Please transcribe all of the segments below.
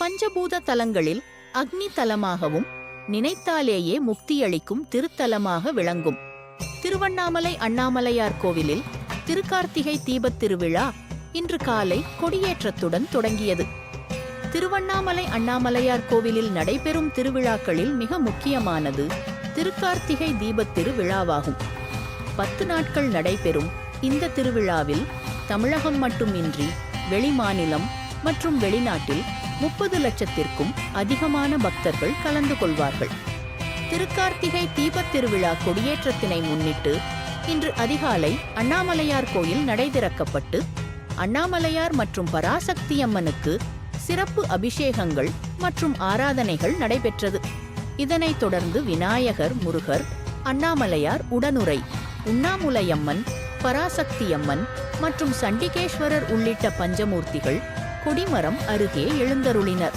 பஞ்சபூத தலங்களில் அக்னி தலமாகவும் நினைத்தாலேயே முக்தியளிக்கும் திருத்தலமாக விளங்கும். திருவண்ணாமலை அண்ணாமலையார் கோவிலில் திருக்கார்த்திகை தீபத் திருவிழா இன்று காலை கொடியேற்றத்துடன் தொடங்கியது. திருவண்ணாமலை அண்ணாமலையார் கோவிலில் நடைபெறும் திருவிழாக்களில் மிக முக்கியமானது திருக்கார்த்திகை தீபத் திருவிழாவாகும். பத்து நாட்கள் நடைபெறும் இந்த திருவிழாவில் தமிழகம் மட்டுமின்றி வெளிமாநிலம் மற்றும் வெளிநாட்டில் முப்பது லட்சத்திற்கும் அதிகமான பக்தர்கள் கலந்து கொள்வார்கள். திருக்கார்த்திகை தீபத் திருவிழா கொடியேற்றத்தினை முன்னிட்டு இன்று அதிகாலை அண்ணாமலையார் கோயில் நடை திறக்கப்பட்டு அண்ணாமலையார் மற்றும் பராசக்தி அம்மனுக்கு சிறப்பு அபிஷேகங்கள் மற்றும் ஆராதனைகள் நடைபெற்றது. இதனைத் தொடர்ந்து விநாயகர் முருகர் அண்ணாமலையார் உடனுரை உண்ணாமுலையம்மன் பராசக்தியம்மன் மற்றும் சண்டிகேஸ்வரர் உள்ளிட்ட பஞ்சமூர்த்திகள் கொடிமரம் அருகே எழுந்தருளினர்.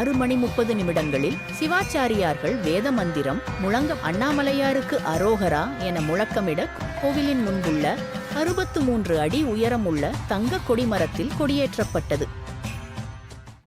ஆறு மணி முப்பது நிமிடங்களில் சிவாச்சாரியார்கள் வேத மந்திரம் முழங்க அண்ணாமலையாருக்கு அரோகரா என முழக்கமிட கோவிலின் முன்புள்ள அறுபத்து மூன்று அடி உயரமுள்ள தங்க கொடிமரத்தில் கொடியேற்றப்பட்டது.